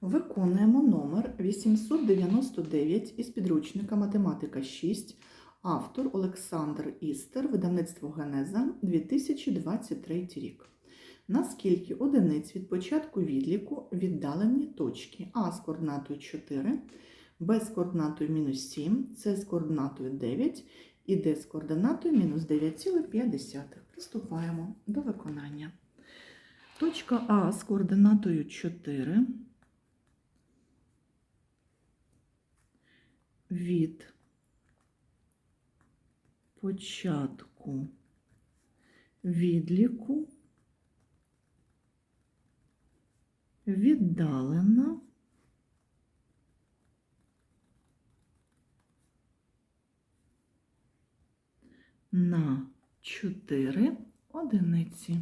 Виконуємо номер 899 із підручника Математика 6, автор Олександр Істер, видавництво Генеза 2023 рік. Наскільки одиниць від початку відліку віддалені точки А з координатою 4, Б з координатою мінус 7, С з координатою 9 і Д з координатою мінус 9,5. Приступаємо до виконання. Точка А з координатою 4 від початку відліку віддалена на 4 одиниці.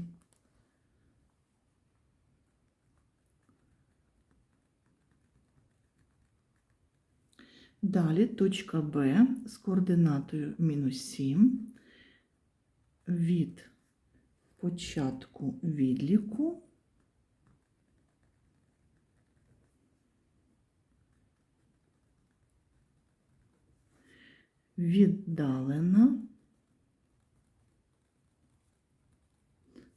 Далі точка Б з координатою мінус 7 від початку відліку віддалена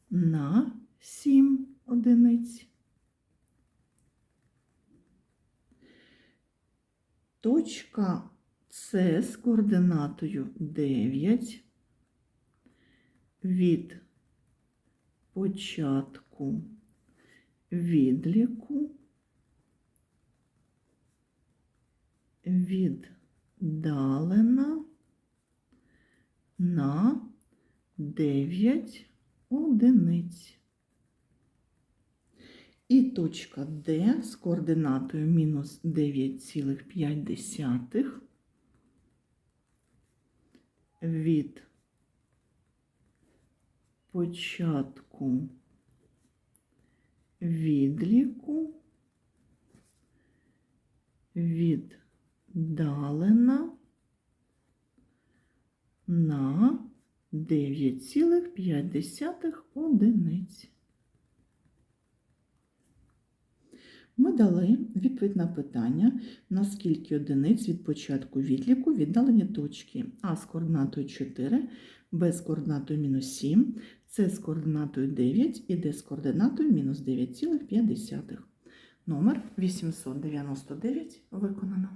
на 7 одиниць. Точка С з координатою 9 від початку відліку віддалена на 9 одиниць. І точка Д з координатою мінус 9,5 від початку відліку віддалена на 9,5 одиниць. Ми дали відповідь на питання, наскільки одиниць від початку відліку віддалені точки А з координатою 4, Б з координатою мінус 7, С з координатою 9 і Д з координатою мінус 9,5. Номер 899 виконано.